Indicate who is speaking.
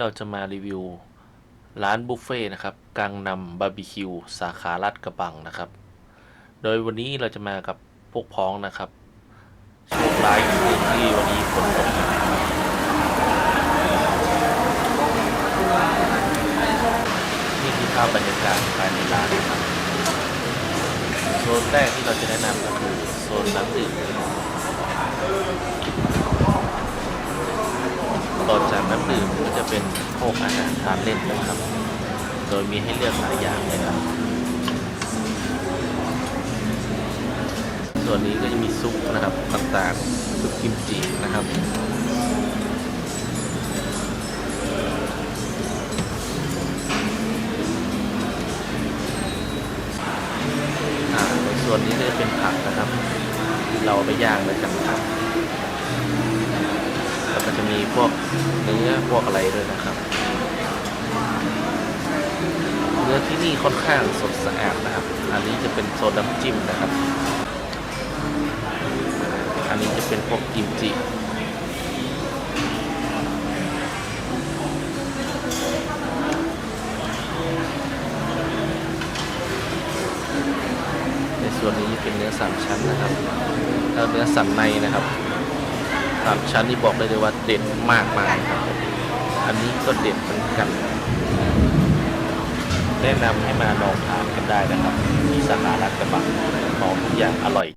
Speaker 1: เราจะมารีวิวร้านบุฟเฟ่ต์นะครับกังนำบาร์บีคิวสาขาลาดกระบังนะครับ โดยวันนี้เราจะมากับพวกพ้องนะครับโชคร้ายอย่ที่วันนี้ฝนตกนี่คือภาพบรรยากาศภายในร้านนะครับโซนแรกที่เราจะแนะนำก็คือโซนน้ำดื่ม ดื่มก็จะเป็นพวกอาหารทานเล่นนะครับ โดยมีให้เลือกหลายอย่างเลยครับ ส่วนนี้ก็จะมีซุปนะครับต่างๆซุปกิมจินะครับอ่าส่วนนี้ก็จะเป็นผักนะครับ เราไปย่างแล้วจากผัก พวกเนื้อพวกอะไรด้วยนะครับ เนื้อที่นี่ค่อนข้างสดสะอาดนะครับ อันนี้จะเป็นโซนน้ำจิ้มนะครับ อันนี้จะเป็นพวกกิมจิในส่วนนี้เป็นเนื้อสามชั้นนะครับแล้วเนื้อสันในนะครับามชั้นนี่บอกได้เลยว่าเด็ดมากมายครับอันนี้ก็เด็ดเหมือนกัน แนะนำให้มาลองทานกันได้นะครับ ที่สาขาลาดกระบังของทุกอย่างอร่อย